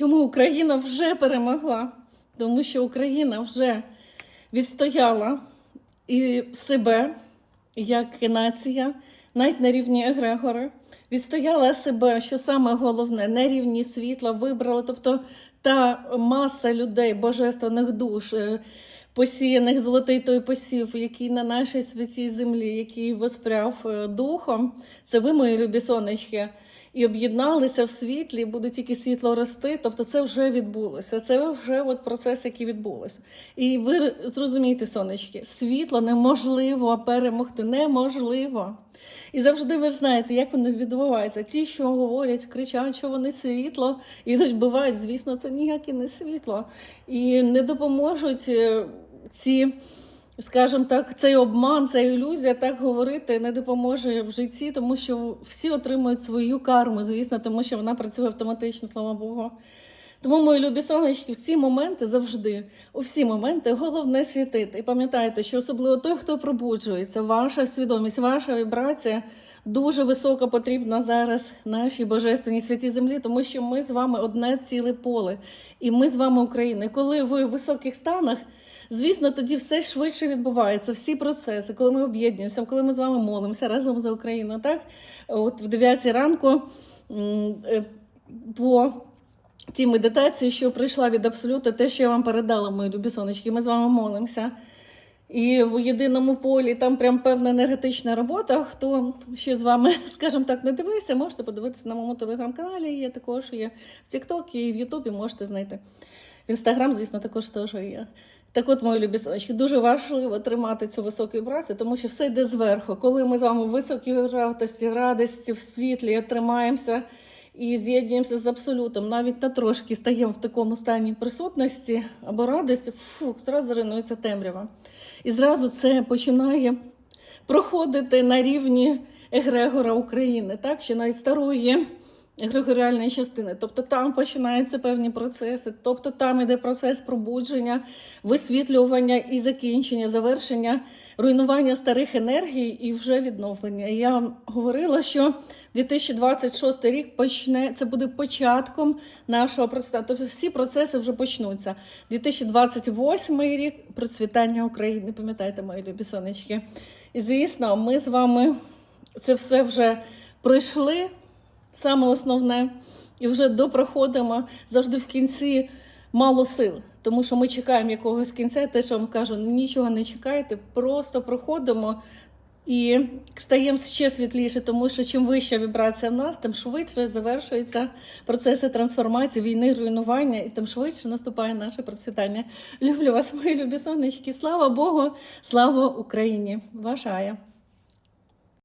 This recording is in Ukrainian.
Чому Україна вже перемогла? Тому що Україна вже відстояла і себе як і нація, навіть на рівні егрегори, відстояла себе, що саме головне, на рівні світла вибрала, тобто та маса людей, божественних душ, е, посіяних золотий той посів, який на нашій святій землі, який воспряв е, духом, це ви, мої любі сонечки. І об'єдналися в світлі, буде тільки світло рости. Тобто це вже відбулося. Це вже от процес, який відбулося. І ви зрозумієте, сонечки, світло неможливо перемогти, неможливо. І завжди ви ж знаєте, як воно відбувається. Ті, що говорять, кричать, що вони світло, ідуть, бувають, звісно, це ніяке не світло. І не допоможуть е, ці скажімо так, цей обман, ця ілюзія так говорити не допоможе в житті, тому що всі отримують свою карму, звісно, тому що вона працює автоматично, слава Богу. Тому, мої любі сонечки, в ці моменти завжди, у всі моменти головне світити. І пам'ятайте, що особливо той, хто пробуджується, ваша свідомість, ваша вібрація дуже високо потрібна зараз нашій божественній святій землі, тому що ми з вами одне ціле поле, і ми з вами Україна. Коли ви в високих станах. Звісно, тоді все швидше відбувається, всі процеси, коли ми об'єднуємося, коли ми з вами молимося разом за Україну. Так, от в 9 ранку е, по тій медитації, що прийшла від абсолюту, те, що я вам передала, мої любі сонечки, ми з вами молимося. І в єдиному полі там прям певна енергетична робота. Хто ще з вами, скажімо так, не дивився, можете подивитися на моєму телеграм-каналі. Є також є в TikTok і в Ютубі можете знайти. Інстаграм, звісно, також теж є. Так от, мої любі сонечки, дуже важливо тримати цю високу вібрацію, тому що все йде зверху. Коли ми з вами в високій радості, радості, в світлі тримаємося і з'єднуємося з абсолютом, навіть на трошки стаємо в такому стані присутності або радості, фух, зразу руйнується темрява. І зразу це починає проходити на рівні егрегора України, так що навіть старої егрегоріальної частини. Тобто там починаються певні процеси, тобто там іде процес пробудження, висвітлювання і закінчення, завершення, руйнування старих енергій і вже відновлення. Я говорила, що 2026 рік почне це буде початком нашого процесу. Тобто всі процеси вже почнуться. 2028 рік процвітання України. Пам'ятаєте, мої любі сонечки. І звісно, ми з вами це все вже пройшли саме основне, і вже допроходимо завжди в кінці мало сил. Тому що ми чекаємо якогось кінця, те, що вам кажу, нічого не чекайте, просто проходимо і стаємо ще світліше, тому що чим вища вібрація в нас, тим швидше завершуються процеси трансформації, війни, руйнування, і тим швидше наступає наше процвітання. Люблю вас, мої любі сонечки. Слава Богу, слава Україні! Ваша Ая.